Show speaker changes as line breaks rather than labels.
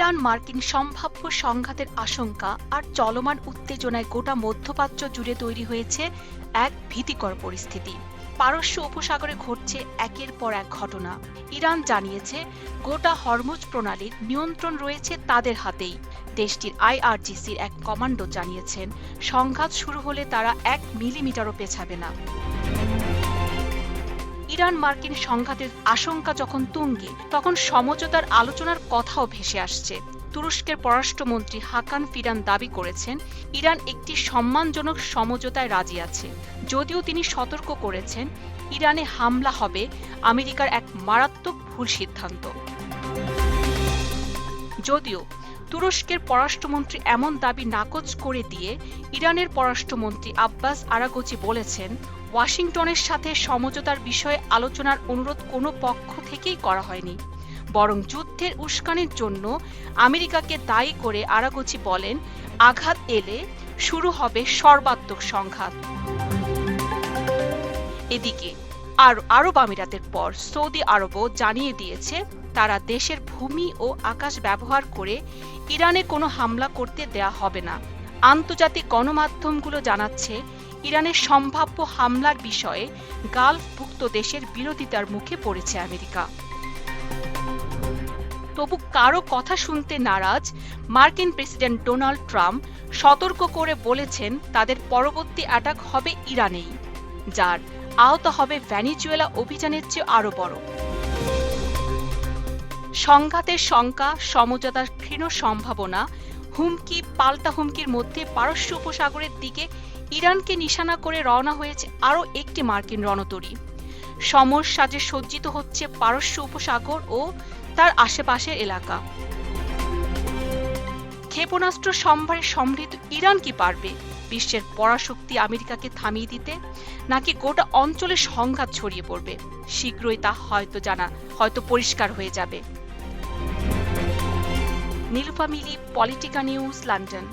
Iran মার্কিন সম্ভাব্য সংঘাতের আশঙ্কা আর চলমান উত্তেজনায় গোটা মধ্যপ্রাচ্য জুড়ে তৈরি হয়েছে এক ভীতিকর পরিস্থিতি। পারস্য উপসাগরে ঘটছে একের পর এক ঘটনা। ইরান জানিয়েছে, গোটা হরমুজ প্রণালীর নিয়ন্ত্রণ রয়েছে তাদের হাতেই। দেশটির আইআরজিসির এক কমান্ডো জানিয়েছেন, সংঘাত শুরু হলে তারা এক মিলিমিটারও পেছাবে না। ইরান মার্কিন সংঘাতের আশঙ্কা যখন তুঙ্গে, তখন সমঝোতার আলোচনার কথাও ভেসে আসছে। তুরস্কের পররাষ্ট্রমন্ত্রী হাকান ফিরান দাবি করেছেন, ইরান একটি সম্মানজনক সমঝোতায় রাজি আছে। যদিও তিনি সতর্ক করেছেন, ইরানে হামলা হবে আমেরিকার এক মারাত্মক ভুল সিদ্ধান্ত। যদিও তুরস্কের পররাষ্ট্রমন্ত্রী এমন দাবি নাকচ করে দিয়ে ইরানের পররাষ্ট্রমন্ত্রী আব্বাস আরাগোচি বলেছেন ওয়াশিংটনের সাথে সমঝোতার বিষয়ে আলোচনার অনুরোধ কোনো পক্ষ থেকেই করা হয়নি। বরং যুদ্ধের উস্কানির জন্য আমেরিকাকে দায়ী করে আরাগোচি বলেন, আঘাত এলে শুরু হবে সর্বাত্মক সংঘাত। এদিকে, আর আরব আমিরাতের পর সৌদি আরবও জানিয়ে দিয়েছে, তারা দেশের ভূমি ও আকাশ ব্যবহার করে ইরানে কোনো হামলা করতে দেয়া হবে না। আন্তর্জাতিক গণমাধ্যমগুলো জানাচ্ছে ইরানের সম্ভাব্য হামলার বিষয়ে গালফভুক্ত দেশের বিরোধিতার মুখে পড়েছে আমেরিকা। তবু কারও কথা শুনতে নারাজ মার্কিন প্রেসিডেন্ট ডোনাল্ড ট্রাম্প সতর্ক করে বলেছেন তাদের পরবর্তী অ্যাটাক হবে ইরানেই, যার আহত হবে ভ্যানিজুয়েলা অভিযানের চেয়ে আরও বড়। সংঘাতের শঙ্কা, সমঝোতার ক্ষীণ সম্ভাবনা হুমকি, পাল্টা হুমকির মধ্যে পারস্য উপসাগরের দিকে ইরানকে নিশানা করে রওনা হয়েছে আরও একটি মার্কিন রণতরী। সমর সাজে সজ্জিত হচ্ছে পারস্য উপসাগর ও তার আশেপাশের এলাকা। ক্ষেপণাস্ত্র সম্ভারে সমৃদ্ধ ইরান কি পারবে? বিশ্বের পরাশক্তি আমেরিকাকে থামিয়ে দিতে নাকি গোটা অঞ্চলে সংঘাত ছড়িয়ে পড়বে? শীঘ্রই তা হয়তো জানা, হয়তো পরিষ্কার হয়ে যাবে। Nilufa Mili Politika news London.